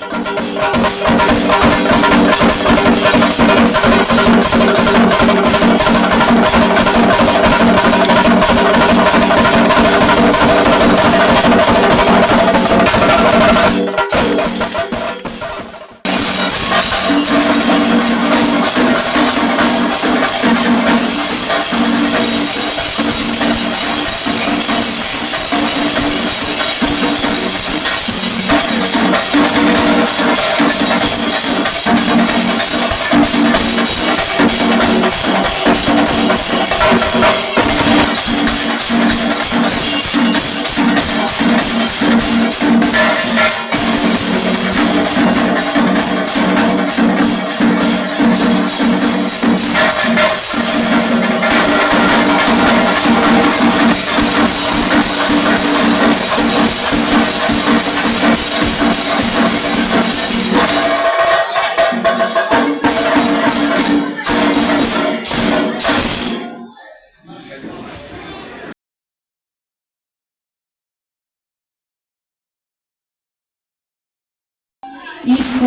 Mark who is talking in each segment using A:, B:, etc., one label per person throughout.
A: Thank you.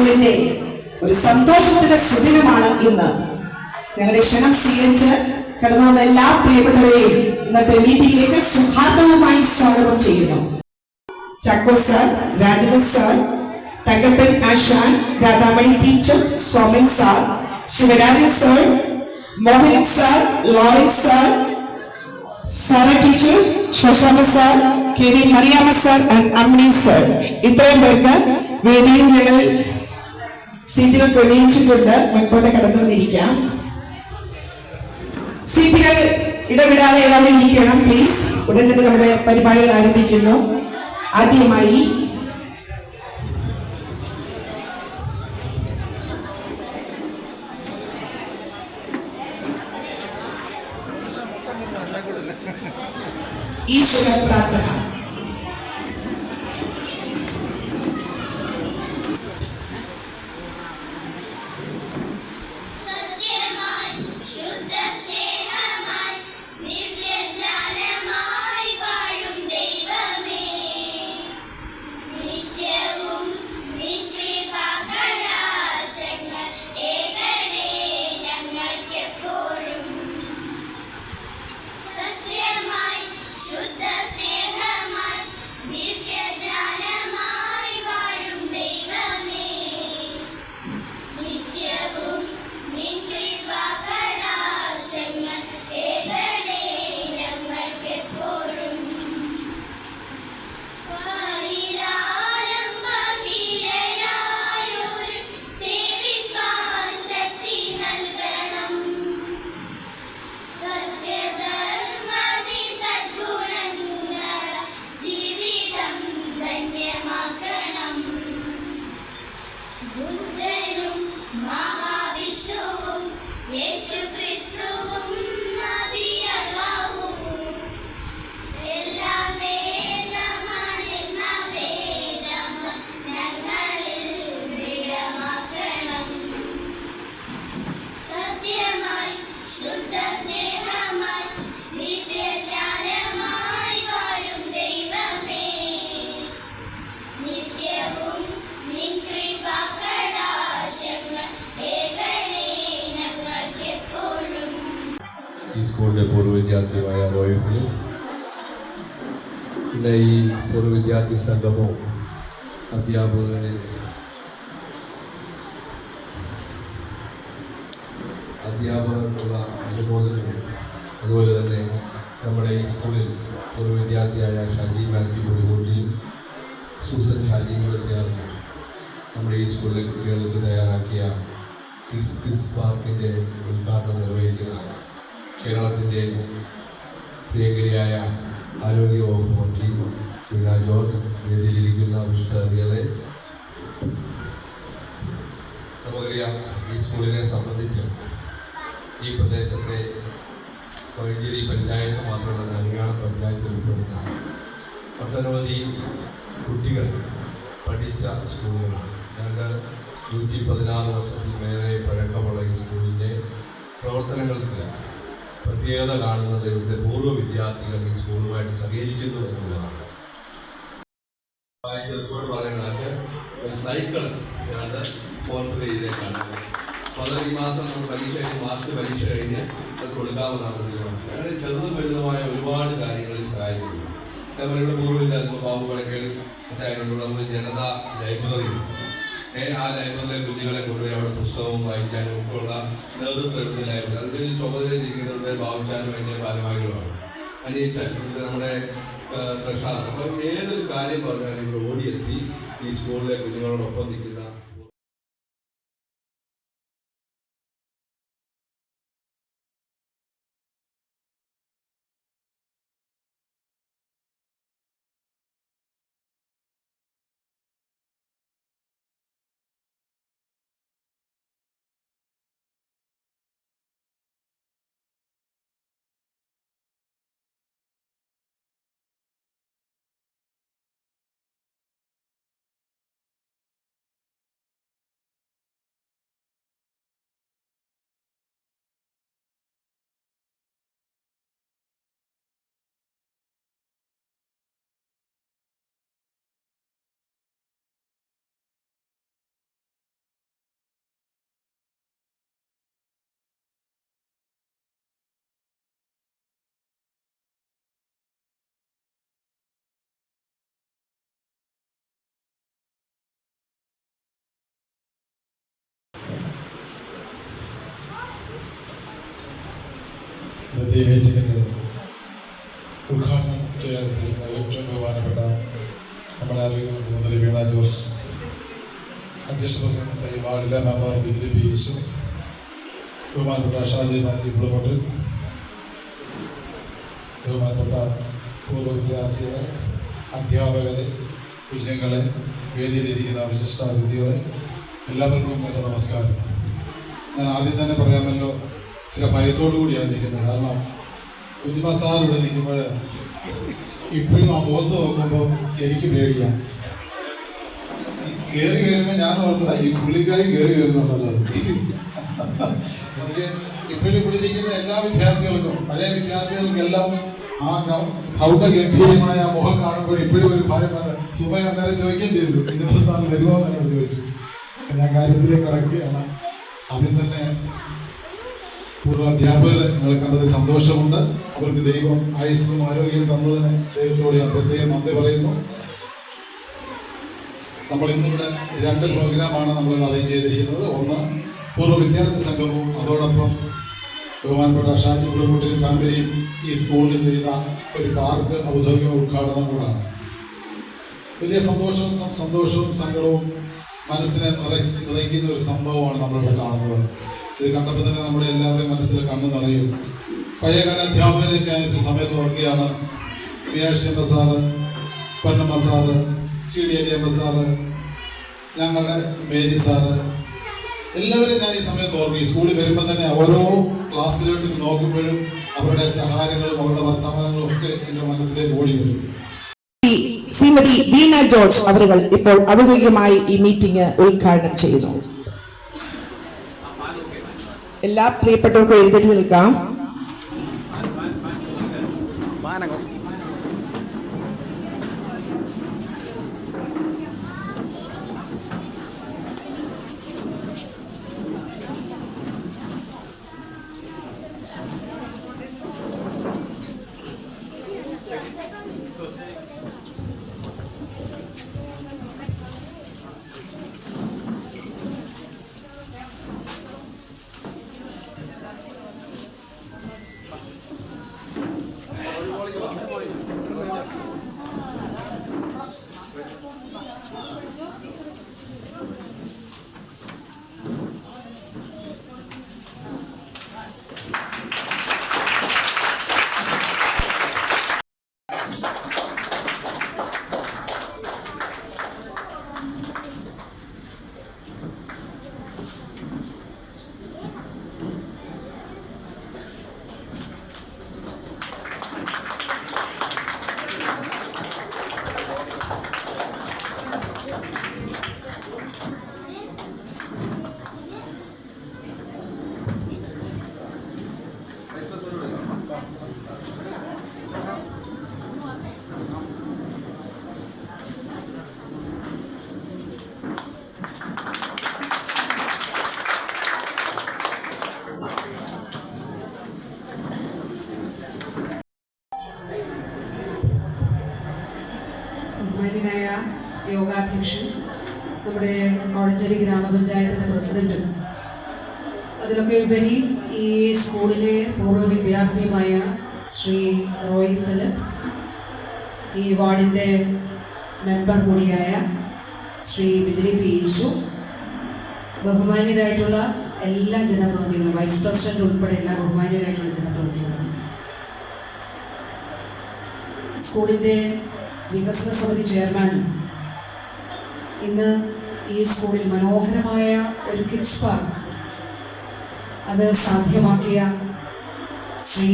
A: സ്കൂളിന്റെ ഒരു സന്തോഷത്തിന്റെ സുദിനമാണ് ഇന്ന്. ഞങ്ങളുടെ ക്ഷണം സ്വീകരിച്ച് കടന്നു വന്ന എല്ലാ പ്രിയപ്പെട്ടവരെയും ഇന്നത്തെ മീറ്റിംഗിലേക്ക് സുഹാർദ്ദവുമായി സ്വാഗതം ചെയ്യുന്നു. ചക്കോ സാർ രാജവ സാർ തങ്കപ്പൻ ആശാൻ Radhamani teacher സ്വാമിൻ sir Sivarajan sir Mohan sir lorry sir Sara teacher ശശാമ sir K V Mariamma sir and അമ്മി സാർ. ഇത്രയും പേർക്ക് വേദിയിൽ ഞങ്ങൾ സീറ്റുകൾ ക്രമീകരിച്ചിട്ടുണ്ട് മുൻപോട്ട് കടന്നു വന്നിരിക്കാം. സീറ്റുകൾ ഇടവിടാതെ എല്ലാവരും ഇരിക്കണം പ്ലീസ് ഉടൻ തന്നെ നമ്മുടെ പരിപാടികൾ ആരംഭിക്കുന്നു. ആദ്യമായി
B: സ്കൂളിന്റെ പൂർവ വിദ്യാർത്ഥിയുമായ റോയിഫിൽ പിന്നെ ഈ പൂർവ വിദ്യാർത്ഥി സംഗമവും അധ്യാപകരെ അധ്യാപകർക്കുള്ള അനുമോദനവും അതുപോലെ തന്നെ നമ്മുടെ ഈ സ്കൂളിൽ പൂർവ വിദ്യാർത്ഥിയായ ഷാജി മാത്യു കുടികൂട്ടിയും സൂസൻ ഷാജിയും കൂടെ ചേർന്ന് നമ്മുടെ ഈ സ്കൂളിലെ കുട്ടികൾക്ക് തയ്യാറാക്കിയ കിഡ്സ് കിസ് പാർക്കിന്റെ ഉദ്ഘാടനം നിർവഹിക്കുന്ന കേരളത്തിന്റെ പ്രിയങ്കരിയായ ആരോഗ്യ വകുപ്പ് മന്ത്രി വീണ ജോർജ് വേദിയിലിരിക്കുന്ന വിശുദ്ധാതികളെ നമുക്കറിയാം ഈ സ്കൂളിനെ സംബന്ധിച്ച് ഈ പ്രദേശത്തെ കോഴഞ്ചേരി പഞ്ചായത്ത് മാത്രമല്ല നരിയാളം പഞ്ചായത്തിൽ ഉൾപ്പെടുന്ന ഒട്ടനവധി കുട്ടികൾ പഠിച്ച സ്കൂളുകളാണ്. രണ്ട് നൂറ്റി പതിനാറ് വർഷത്തിൽ മേലെ പഴക്കമുള്ള ഈ സ്കൂളിന്റെ പ്രവർത്തനങ്ങൾക്ക് പ്രത്യേകത കാണുന്നത് ഇവിടുത്തെ പൂർവ വിദ്യാർത്ഥികൾ ഈ സ്കൂളുമായിട്ട് സഹകരിക്കുന്നു എന്നുള്ളതാണ്. വായിച്ചതുപോലെ പറയുന്നത് ഒരു സൈക്കിൾ സ്പോൺസർ ചെയ്തേക്കാണ്. അപ്പോൾ മാസം നമ്മൾ പരീക്ഷ കഴിഞ്ഞ് മാർച്ച് പരീക്ഷ കഴിഞ്ഞ് അത് കൊടുക്കാവുന്നതാണ് അങ്ങനെ ചെറുതും വലുതുമായ ഒരുപാട് കാര്യങ്ങളിൽ സഹായിക്കുന്നു അതേപോലെ ഇവിടെ പൂർവമില്ലായിരുന്നു ബാബു പഴക്കൽ അച്ചായനോടുള്ള ജനതാ ലൈബ്രറി ആ ലൈബ്രറിയിലെ കുഞ്ഞുങ്ങളെ കൊണ്ടുപോയി അവിടെ പുസ്തകവും വായിക്കാനും ഒക്കെ ഉള്ള നേതൃത്വം ലൈബ്രറി അതിൽ ചുമതലയിരിക്കുന്നവരുടെ ബാബുച്ചാനും എന്റെ ഭാരവാഹികളുമാണ് അനിയച്ചാൻ നമ്മുടെ പ്രസാദ്. അപ്പം ഏതൊരു കാര്യം പറഞ്ഞാലും ഇവിടെ ഓടിയെത്തി ഈ സ്കൂളിലെ കുഞ്ഞുങ്ങളോടൊപ്പം നിൽക്കുന്ന
C: മീറ്റിങ്ങിന്റെ ഉദ്ഘാടനം ചെയ്യാതിരിക്കുന്ന ഏറ്റവും ബഹുമാനപ്പെട്ട നമ്മുടെ അറിയുന്ന മുതൽ വീണ ജോസ് അധ്യക്ഷ പ്രസംഗത്തെ വാർഡിലെ മെമ്പർ ബിജി പി യേശു ബഹുമാനപ്പെട്ട ഷാജി മാത്യു പുളമോട്ടിൽ ബഹുമാനപ്പെട്ട പൂർവ വിദ്യാർത്ഥികളെ അധ്യാപകരെ കുഞ്ഞുങ്ങളെ വേദിയിലിരിക്കുന്ന വിശിഷ്ട അതിഥികളെ എല്ലാവർക്കും എന്റെ നമസ്കാരം. ഞാൻ ആദ്യം തന്നെ പറയാമല്ലോ ചില ഭയത്തോടു കൂടിയാണ് നിൽക്കുന്നത്. കാരണം കുഞ്ഞുമ സാർ ഇവിടെ നിൽക്കുമ്പോൾ ഇപ്പോഴും ആ മുഖത്ത് നോക്കുമ്പോൾ എനിക്ക് പേടിയാണ് കയറി കയറുമ്പോൾ ഞാൻ ഓർത്തതാ ഈ പുള്ളിക്കാരി കയറി കയറുന്നുണ്ടല്ലോ എനിക്ക് ഇപ്പോഴും ഇവിടെ ഇരിക്കുന്ന എല്ലാ വിദ്യാർത്ഥികൾക്കും പഴയ വിദ്യാർത്ഥികൾക്കെല്ലാം ആ ക- ഗംഭീരമായ മുഖം കാണുമ്പോൾ ഇപ്പോഴും ഒരു ഭയമാണ് സുമയ അന്നേരം ചോദിക്കുകയും ചെയ്തു. കുഞ്ഞുമ സാറിന് വരുമോ എന്നോട് ചോദിച്ചു. ഞാൻ കാര്യത്തിലേക്ക് കടക്കുകയാണ്. അതിൽ തന്നെ പൂർവ അധ്യാപകരെ ഞങ്ങളെ കണ്ടത് സന്തോഷമുണ്ട്. അവർക്ക് ദൈവം ആയുസ്സും ആരോഗ്യം തന്നതിന് ദൈവത്തോട് ഞാൻ പ്രത്യേകം നന്ദി പറയുന്നു. നമ്മൾ ഇന്നിവിടെ രണ്ട് പ്രോഗ്രാമാണ് നമ്മൾ അറേഞ്ച് ചെയ്തിരിക്കുന്നത്. ഒന്ന് പൂർവ വിദ്യാർത്ഥി സംഘവും അതോടൊപ്പം ബഹുമാനപ്പെട്ട ഷാജി കുടുംബത്തിനും ഫാമിലിയും ഈ സ്കൂളിൽ ചെയ്ത ഒരു പാർക്ക് ഔദ്യോഗിക ഉദ്ഘാടനം കൂടാണ് വലിയ സന്തോഷവും സന്തോഷവും സങ്കടവും മനസ്സിനെ നിറയ്ക്കുന്ന ഒരു സംഭവമാണ് നമ്മളിവിടെ കാണുന്നത്. ഇത് കണ്ടപ്പോൾ തന്നെ നമ്മുടെ എല്ലാവരുടെയും മനസ്സിൽ കണ്ണു നിറയും. പഴയകാല അധ്യാപകരൊക്കെ ഇപ്പോൾ സമയത്ത് ഓർക്കുകയാണ് Meenakshi Prasad Ponnamma sir C D Ali M sir ഞങ്ങളുടെ മേരി സാറ്. എല്ലാവരും ഞാൻ ഈ സമയത്ത് ഓർക്കും സ്കൂളിൽ വരുമ്പോൾ തന്നെ ഓരോ ക്ലാസ്സിലോട്ട് നോക്കുമ്പോഴും അവരുടെ സഹായങ്ങളും അവരുടെ വർത്തമാനങ്ങളും ഒക്കെ എന്റെ മനസ്സിലേക്ക് ഓടി വരും.
A: ശ്രീമതി വീണ ജോർജ് അവരുകൾ ഇപ്പോൾ ഔദ്യോഗികമായി ഈ മീറ്റിംഗ് ഉദ്ഘാടനം ചെയ്യുന്നു. എല്ലാ പ്രിയപ്പെട്ടവർക്കും എഴുതിട്ട് നിൽക്കാം.
D: പ്രസിഡന്റും അതിലൊക്കെ ഉപരി ഈ സ്കൂളിലെ പൂർവ വിദ്യാർത്ഥിയുമായ ശ്രീ റോയ് ഫിലിപ്പ് ഈ വാർഡിന്റെ മെമ്പർ കൂടിയായ ശ്രീ വിജയ് പി യേശു ബഹുമാന്യരായിട്ടുള്ള എല്ലാ ജനപ്രതിനിധികളും വൈസ് പ്രസിഡന്റ് ഉൾപ്പെടെ എല്ലാ ബഹുമാന്യരായിട്ടുള്ള ജനപ്രതിനിധികളും. സ്കൂളിന്റെ വികസന സമിതി ചെയർമാനും ഇന്ന് ഈ സ്കൂളിൽ മനോഹരമായ ഒരു കിഡ്സ് പാർക്ക് അത് സാധ്യമാക്കിയ ശ്രീ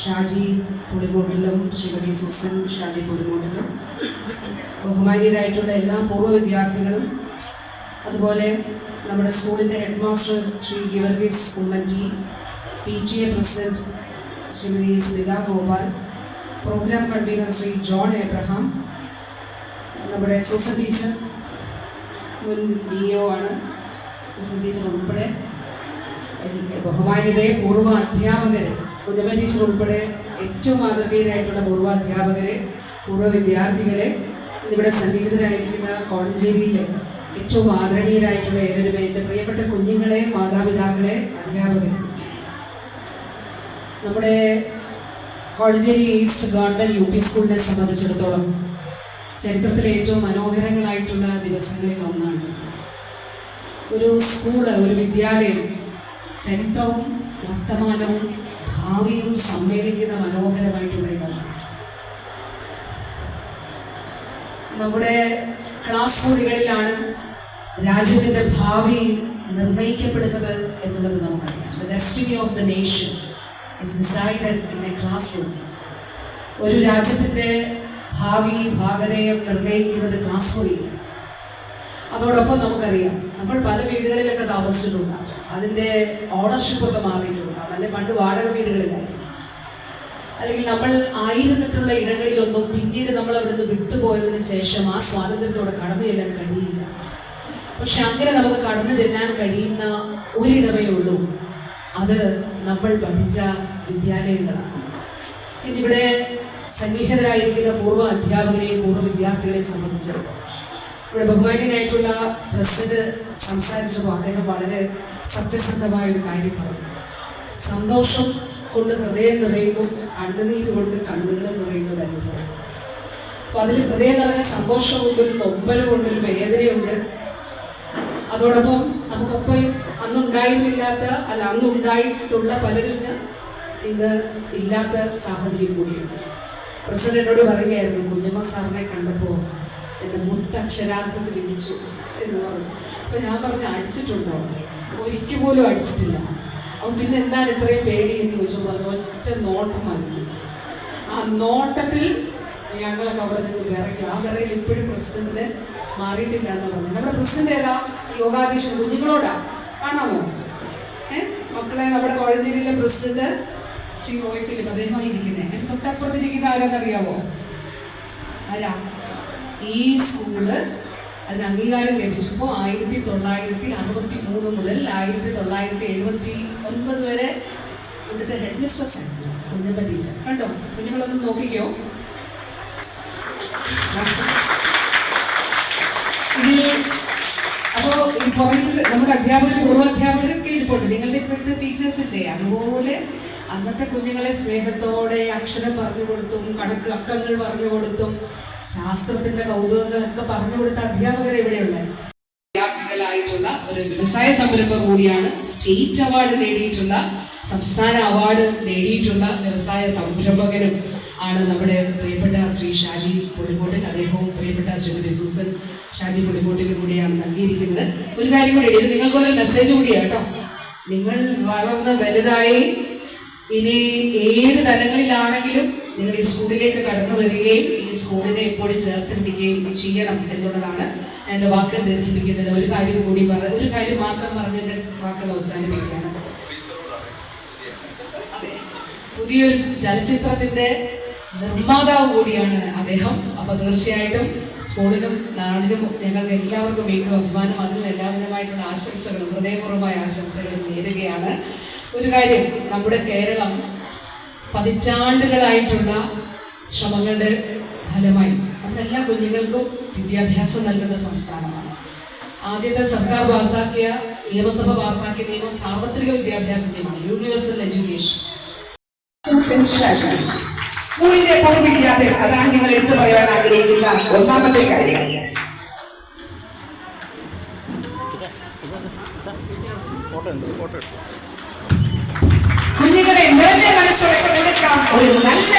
D: ഷാജി പുളിമോട്ടിലും ശ്രീമതി സുസൻ ഷാജി പുളിമോട്ടിലും ബഹുമാനീയരായിട്ടുള്ള എല്ലാ പൂർവ വിദ്യാർത്ഥികളും അതുപോലെ നമ്മുടെ സ്കൂളിന്റെ head master Shri Geevarghese ഉമ്മൻജി P T A president Shrimati Smitha Gopal programme convener Shri John Abraham നമ്മുടെ സൂസൻ ടീച്ചർ മുൻ ഡി ആണ്. സൂസൻ ഉൾപ്പെടെ. ബഹുമാനിതയെ പൂർവ അധ്യാപകർ കുഞ്ഞമ്മ ഉൾപ്പെടെ ഏറ്റവും മാതൃകീയരായിട്ടുള്ള പൂർവ അധ്യാപകരെ പൂർവ വിദ്യാർത്ഥികളെ ഇവിടെ സന്നിഹിതരായിരിക്കുന്ന കോഴഞ്ചേരിയിലെ ഏറ്റവും ആദരണീയരായിട്ടുള്ള ഏവരും എന്റെ പ്രിയപ്പെട്ട കുഞ്ഞുങ്ങളെ മാതാപിതാക്കളെ അധ്യാപകർ നമ്മുടെ Kozhencherry east government U P സ്കൂളിനെ സംബന്ധിച്ചിടത്തോളം ചരിത്രത്തിലെ ഏറ്റവും മനോഹരങ്ങളായിട്ടുള്ള ദിവസങ്ങളിൽ ഒന്നാണ്. ഒരു സ്കൂൾ ഒരു വിദ്യാലയം. ചരിത്രവും വർത്തമാനവും ഭാവിയും സമ്മേളിക്കുന്ന മനോഹരമായിട്ടുള്ള നമ്മുടെ ക്ലാസ് മുറികളിലാണ് രാജ്യത്തിന്റെ ഭാവി നിർണയിക്കപ്പെടുന്നത് എന്നുള്ളത് നമുക്കറിയാം. Of nation in classroom ഒരു രാജ്യത്തിന്റെ ഭാവി ഭാഗനയം നിർണയിക്കുന്നത് ക്ലാസ് മുറിയിലാണ് അതോടൊപ്പം നമുക്കറിയാം നമ്മൾ പല വീടുകളിലൊക്കെ താമസിച്ചിട്ടുണ്ടാകും അതിന്റെ ഓണർഷിപ്പ് ഒക്കെ മാറിയിട്ടുണ്ടാകും അല്ലെങ്കിൽ പണ്ട് വാടക വീടുകളിലായിരുന്നു അല്ലെങ്കിൽ നമ്മൾ ആയിരുന്നിട്ടുള്ള ഇടങ്ങളിലൊന്നും പിന്നീട് നമ്മൾ അവിടുന്ന് വിട്ടുപോയതിനു ശേഷം ആ സ്വാതന്ത്ര്യത്തോടെ കടന്നു ചെല്ലാൻ കഴിയില്ല. പക്ഷെ അങ്ങനെ നമുക്ക് കടന്നു ചെല്ലാൻ കഴിയുന്ന ഒരിടമേ ഉള്ളൂ. അത് നമ്മൾ പഠിച്ച വിദ്യാലയങ്ങളാണ്. ഇന്നിവിടെ സന്നിഹിതരായിരിക്കുന്ന പൂർവ അധ്യാപകരെയും പൂർവ വിദ്യാർത്ഥികളെയും സംബന്ധിച്ചിടത്തോളം. ഇവിടെ ബഹുമാന്യനായിട്ടുള്ള പ്രസിഡന്റ് സംസാരിച്ചപ്പോൾ അദ്ദേഹം വളരെ സത്യസന്ധമായ ഒരു കാര്യം പറഞ്ഞു. സന്തോഷം കൊണ്ട് ഹൃദയം നിറയുന്നു കണ്ണുനീര് കൊണ്ട് കണ്ണുകൾ നിറയുന്നു അനുഭവം അപ്പൊ അതിൽ ഹൃദയം നിറഞ്ഞ സന്തോഷമുണ്ട് ഒരു നൊമ്പരമുണ്ട് ഒരു വേദനയുണ്ട്. അതോടൊപ്പം നമുക്കൊപ്പം അന്നുണ്ടായിരുന്നില്ലാത്ത അല്ല അന്നുണ്ടായിട്ടുള്ള പലരിന് ഇന്ന് ഇല്ലാത്ത സാഹചര്യം കൂടിയുണ്ട്. പ്രസിഡന്റ് എന്നോട് പറയുകയായിരുന്നു കുഞ്ഞമ്മ സാറിനെ കണ്ടപ്പോൾ എന്റെ മുട്ടക്ഷരാർത്ഥത്തിൽ ഇടിച്ചു എന്ന് പറഞ്ഞു. അപ്പൊ ഞാൻ പറഞ്ഞു അടിച്ചിട്ടുണ്ടോ? ഒരിക്കൽ പോലും അടിച്ചിട്ടില്ല. അവൻ പിന്നെ എന്താണ് ഇത്രയും പേടി എന്ന് ചോദിച്ചു പറഞ്ഞു ഒറ്റ നോട്ടം മതി. ആ നോട്ടത്തിൽ ഞങ്ങളൊക്കെ അവിടെ നിന്ന് വിറയ്ക്കും. ആ വിറയിൽ ഇപ്പോഴും പ്രസിഡന്റിന് മാറിയിട്ടില്ല എന്ന് പറഞ്ഞു. നമ്മുടെ പ്രസിഡന്റ് ഏതാ? യോഗാധീശൻ കുഞ്ഞുങ്ങളോടാ. കാണാമോ? ഏ? മക്കളെ നമ്മുടെ കോഴഞ്ചേരിയിലെ പ്രസിഡന്റ് ശ്രീ റോയ് ഫിലിപ്പ് അദ്ദേഹമാണ് ഇരിക്കുന്നത് തൊട്ടപ്പുറത്തിരിക്കുന്ന ആരാന്നറിയാവോ? ആരാ? ഈ സ്കൂൾ അതിന് അംഗീകാരം ലഭിച്ചപ്പോൾ ആയിരത്തി തൊള്ളായിരത്തി അറുപത്തി മൂന്ന് മുതൽ ആയിരത്തി തൊള്ളായിരത്തി എഴുപത്തി ഒൻപത് വരെ ഇവിടുത്തെ ഹെഡ് മിസ്ട്രസ് കുഞ്ഞമ്മ ടീച്ചർ കണ്ടോ? കുഞ്ഞുങ്ങളൊന്ന് നോക്കിക്കോ. ഇതിൽ അപ്പോൾ ഈ പോയിന്റ് നമ്മുടെ അധ്യാപകർ പൂർവ അധ്യാപകരൊക്കെ ഇരിപ്പുണ്ട്. നിങ്ങളുടെ ഇപ്പോഴത്തെ ടീച്ചേഴ്സ് ഇല്ലേ? അതുപോലെ അന്നത്തെ കുഞ്ഞുങ്ങളെ സ്നേഹത്തോടെ അക്ഷരം പറഞ്ഞു കൊടുത്തും കണക്ക് അക്കങ്ങൾ പറഞ്ഞു കൊടുത്തും ശാസ്ത്രത്തിന്റെ കൗതുകങ്ങളൊക്കെ പറഞ്ഞു കൊടുത്ത അധ്യാപകർ എവിടെയുള്ള വിദ്യാർത്ഥികളായിട്ടുള്ള ഒരു വ്യവസായ സംരംഭം കൂടിയാണ് സ്റ്റേറ്റ് അവാർഡ് നേടിയിട്ടുള്ള സംസ്ഥാന അവാർഡ് നേടിയിട്ടുള്ള വ്യവസായ സംരംഭകനും ആണ് നമ്മുടെ പ്രിയപ്പെട്ട ശ്രീ ഷാജി പുളിക്കോട്ടിൽ അദ്ദേഹവും പ്രിയപ്പെട്ട ശ്രീമതി സൂസൻ ഷാജി പുളിക്കോട്ടിലും കൂടിയാണ് നൽകിയിരിക്കുന്നത്. ഒരു കാര്യം കൂടി ഇത് നിങ്ങൾക്കുള്ള മെസ്സേജ് കൂടിയാണ് കേട്ടോ. നിങ്ങൾ വളർന്ന് വലുതായി ഇനി ഏത് തലങ്ങളിലാണെങ്കിലും നിങ്ങൾ ഈ സ്കൂളിലേക്ക് കടന്നു വരികയും ഈ സ്കൂളിനെ എപ്പോഴും ചേർത്ത് പിടിക്കുകയും ചെയ്യണം എന്നുള്ളതാണ് എന്റെ വാക്കുകൾ ദീർഘിപ്പിക്കുന്നത്. ഒരു കാര്യം കൂടി പറ ഒരു കാര്യം മാത്രം പറഞ്ഞ് എന്റെ വാക്കുകൾ അവസാനിപ്പിക്കുകയാണ്. പുതിയൊരു ചലച്ചിത്രത്തിന്റെ നിർമ്മാതാവ് കൂടിയാണ് അദ്ദേഹം. അപ്പൊ തീർച്ചയായിട്ടും സ്കൂളിലും നാടിനും ഞങ്ങൾക്ക് എല്ലാവർക്കും വീണ്ടും അഭിമാനം അതിനും എല്ലാവിധമായിട്ടുള്ള ആശംസകളും ഹൃദയപൂർവമായ ആശംസകളും നേരുകയാണ്. ഒരു കാര്യം നമ്മുടെ കേരളം പതിറ്റാണ്ടുകളായിട്ടുള്ള ശ്രമങ്ങളുടെ ഫലമായി അതിനെല്ലാ കുഞ്ഞുങ്ങൾക്കും വിദ്യാഭ്യാസം നൽകുന്ന സംസ്ഥാനമാണ്. ആദ്യത്തെ സർക്കാർ പാസാക്കിയ നിയമസഭ പാസാക്കിയ നിയമം സാർവത്രിക വിദ്യാഭ്യാസ നിയമമാണ് യൂണിവേഴ്സൽ എഡ്യൂക്കേഷൻ
E: സ്കൂളിന്റെ കുറവില്ലാതെ അതാണ് നിങ്ങൾ എടുത്തു പറയാൻ ആഗ്രഹിക്കുന്ന ഒന്നാമത്തെ കാര്യം.
F: കുഞ്ഞുങ്ങളെ നിറഞ്ഞ മനസ്സോടെ ഒരു നല്ല